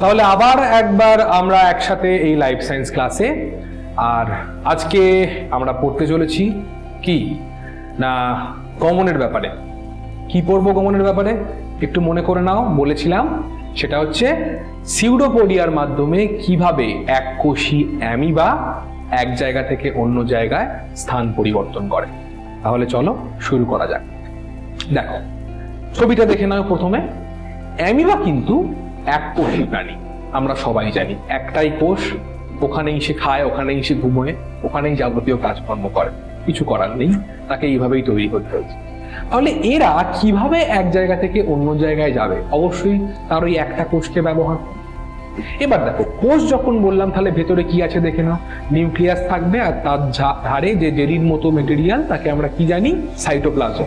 তাহলে আবার একবার আমরা একসাথে এই লাইফ সায়েন্স ক্লাসে আর আজকে আমরা পড়তে চলেছি কি? না, গমনের ব্যাপারে। কি পড়ব গমনের ব্যাপারে? একটু মনে করে নাও, বলেছিলাম। সেটা হচ্ছে সিউডোপোডিয়ার মাধ্যমে কীভাবে এক কোষী অ্যামিবা এক জায়গা থেকে অন্য জায়গায় স্থান পরিবর্তন করে। তাহলে চলো শুরু করা যাক। দেখো, ছবিটা দেখে নাও প্রথমে। অ্যামিবা কিন্তু এক কোষী প্রাণী। আমরা সবাই জানি, একটাই কোষ, ওখানেই সে খায়, ওখানেই সে ঘুমোয়, ওখানেই যাবতীয় কাজকর্ম করে। কিছু করার নেই, তাকে এইভাবেই তৈরি করতে হয়েছে তাহলে এরা কীভাবে এক জায়গা থেকে অন্য জায়গায় যাবে? অবশ্যই তার ওই একটা কোষকে ব্যবহার এবার দেখো, কোষ যখন বললাম, তাহলে ভেতরে কি আছে দেখে নাও। নিউক্লিয়াস থাকবে আর তার ধারে যে জেরির মতো মেটেরিয়াল তাকে আমরা কি জানি? সাইটোপ্লাজম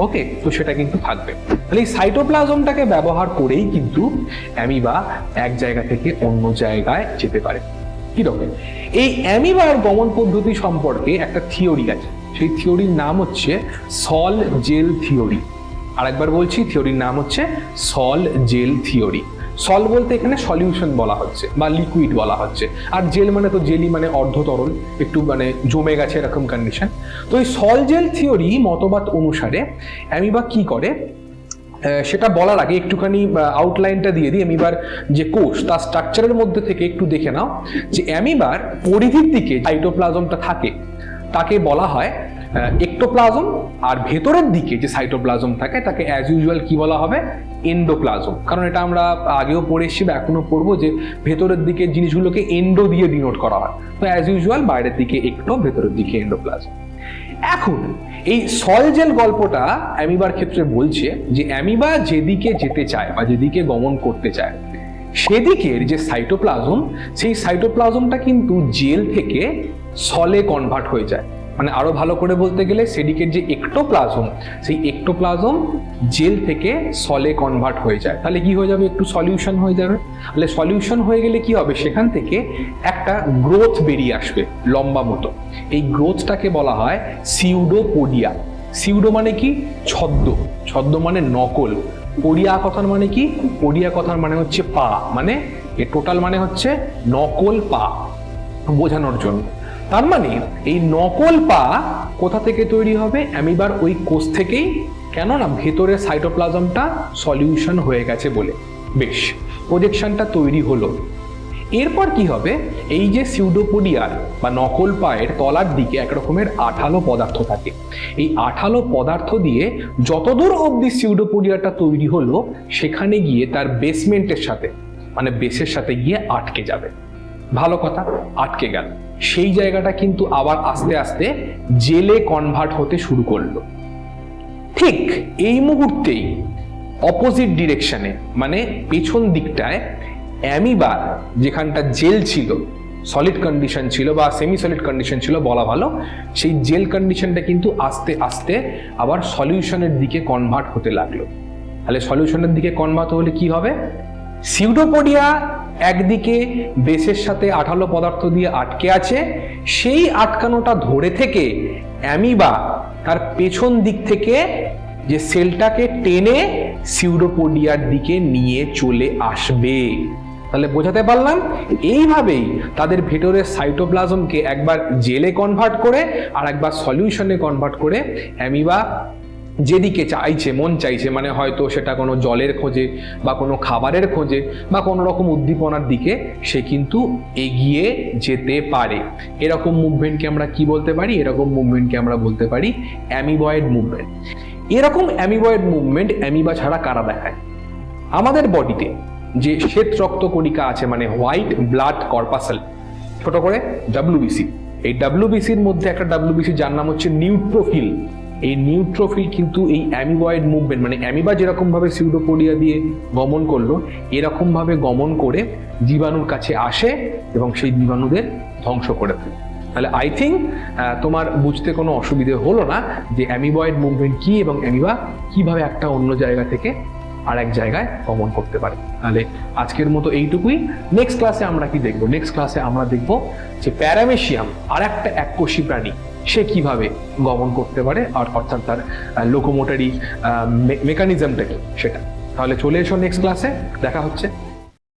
ওকে তো সেটা কিন্তু থাকবে। তাহলে এই সাইটোপ্লাজমটাকে ব্যবহার করেই কিন্তু অ্যামিবা এক জায়গা থেকে অন্য জায়গায় যেতে পারে। কীরকম এই অ্যামিবার গমন পদ্ধতি সম্পর্কে একটা থিওরি আছে। সেই থিওরির নাম হচ্ছে সল জেল থিওরি। আরেকবার বলছি, থিওরির নাম হচ্ছে সল জেল থিওরি। সল বলতে এখানে সলিউশন বলা হচ্ছে, বা লিকুইড বলা হচ্ছে। আর জেল মানে তো জেলি মানে অর্ধ তরল একটু মানে জমে গেছে এরকম কন্ডিশন তো এই সল জেল থিওরি মতবাদ অনুসারে অ্যামিবা কি করে? সেটা বলার আগে একটুখানি আউটলাইনটা দিয়ে দিই অ্যামিবার যে কোষ, তার স্ট্রাকচারের মধ্যে থেকে একটু দেখে নাও। যে অ্যামিবার পরিধির দিকে সাইটোপ্লাজমটা থাকে, তাকে বলা হয় একটোপ্লাজম আর ভেতরের দিকে যে সাইটোপ্লাজম থাকে, তাকে অ্যাজ ইউজুয়াল কি বলা হবে? এন্ডোপ্লাজম কারণ এটা আমরা আগেও পড়ে এসেছি বা এখনও পড়ব যে ভেতরের দিকে জিনিসগুলোকে এন্ডো দিয়ে ডিনোট করা হয়। তো অ্যাজ ইউজুয়াল বাইরের দিকে একটো ভেতরের দিকে এন্ডোপ্লাজম এখন এই সল জেল গল্পটা অ্যামিবার ক্ষেত্রে বলছে যে অ্যামিবা যেদিকে যেতে চায় বা যেদিকে গমন করতে চায়, সেদিকের যে সাইটোপ্লাজম সেই সাইটোপ্লাজমটা কিন্তু জেল থেকে সলে কনভার্ট হয়ে যায়। মানে আরও ভালো করে বলতে গেলে সেডিকের যে একটোপ্লাজম সেই একটোপ্লাজম জেল থেকে সলে কনভার্ট হয়ে যায়। তাহলে কি হয়ে যাবে? একটু সলিউশন হয়ে যাবে। তাহলে সলিউশন হয়ে গেলে কি হবে? সেখান থেকে একটা গ্রোথ বেরিয়ে আসবে লম্বা মতো। এই গ্রোথটাকে বলা হয় সিউডোপোডিয়া সিউডো মানে কি? ছদ্ম। ছদ্ম মানে নকল। পড়িয়া কথার মানে কি? পড়িয়া কথার মানে হচ্ছে পা। মানে এ টোটাল মানে হচ্ছে নকল পা বোঝানোর জন্য। তার মানে এই নকল পা কোথা থেকে তৈরি হবে? অ্যামিবার ওই কোষ থেকেই? কেননা ভেতরের সাইটোপ্লাজমটা সলিউশন হয়ে গেছে বলে? বেশ, প্রজেকশনটা তৈরি হলো। এরপর কি হবে? এই যে সিউডোপোডিয়ার বা নকল পায়ের তলার দিকে এক রকমের আঠালো পদার্থ থাকে। এই আঠালো পদার্থ দিয়ে যতদূর অবধি সিউডোপোডিয়াটা তৈরি হলো, সেখানে গিয়ে তার বেসমেন্টের সাথে মানে বেসের সাথে গিয়ে আটকে যাবে। ভালো কথা, আটকে গেল। সেই জায়গাটা কিন্তু আবার আস্তে আস্তে জেলে কনভার্ট হতে শুরু করল। ঠিক এই মুহূর্তেই অপোজিট ডিরেকশনে মানে পেছন দিকটায় অ্যামিবার যেখানটা জেল ছিল সলিড কন্ডিশন ছিল বা সেমি সলিড কন্ডিশন ছিল বলা ভালো, সেই জেল কন্ডিশনটা কিন্তু আস্তে আস্তে আবার সলিউশনের দিকে কনভার্ট হতে লাগল। তাহলে সলিউশনের দিকে কনভার্ট হলে কি হবে? সিউডোপোডিয়া একদিকে বেসের সাথে আঠালো পদার্থ দিয়ে আটকে আছে, সেই আটকানোটা ধরে থেকে অ্যামিবা তার পেছন দিক থেকে যে সেলটাকে টেনে সিউডোপোডিয়ার দিকে নিয়ে চলে আসবে। তাহলে বোঝাতে পারলাম, এইভাবেই তাদের ভেতরের সাইটোপ্লাজমকে একবার জেলে কনভার্ট করে আর একবার সলিউশনে কনভার্ট করে অ্যামিবা যেদিকে চাইছে, মন চাইছে মানে হয়তো সেটা কোনো জলের খোঁজে বা কোনো খাবারের খোঁজে বা কোনো রকম উদ্দীপনার দিকে সে কিন্তু এগিয়ে যেতে পারে। এরকম মুভমেন্টকে আমরা কি বলতে পারি? এরকম মুভমেন্টকে আমরা বলতে পারি অ্যামিবয়েড মুভমেন্ট। এরকম অ্যামিবয়েড মুভমেন্ট অ্যামিবা ছাড়া কারা দেখায়? আমাদের বডিতে যে শ্বেত রক্ত কণিকা আছে মানে হোয়াইট ব্লাড কর্পাসেল, ছোট করে ডাব্লিউবিসি এই ডাব্লিউবিসির মধ্যে একটা ডাব্লিউবিসি যার নাম হচ্ছে নিউট্রোফিল। এই নিউট্রোফিল কিন্তু এই অ্যামিবয়েড মুভমেন্ট মানে অ্যামিবা যেরকমভাবে সিউডোপোডিয়া দিয়ে গমন করল এরকমভাবে গমন করে জীবাণুর কাছে আসে এবং সেই জীবাণুদের ধ্বংস করে দেয়। তাহলে আই থিঙ্ক তোমার বুঝতে কোনো অসুবিধে হলো না যে অ্যামিবয়েড মুভমেন্ট কি এবং অ্যামিবা কীভাবে একটা অন্য জায়গা থেকে আর এক জায়গায় গমন করতে পারে। তাহলে আজকের মতো এইটুকুই। নেক্সট ক্লাসে আমরা কি দেখব? নেক্সট ক্লাসে আমরা দেখব যে প্যারামেশিয়াম আর একটা এককোষী প্রাণী, সে কীভাবে গমন করতে পারে আর অর্থাৎ তার লোকোমোটারি মেকানিজমটা কি সেটা। তাহলে চলে এসো নেক্সট ক্লাসে দেখা হচ্ছে।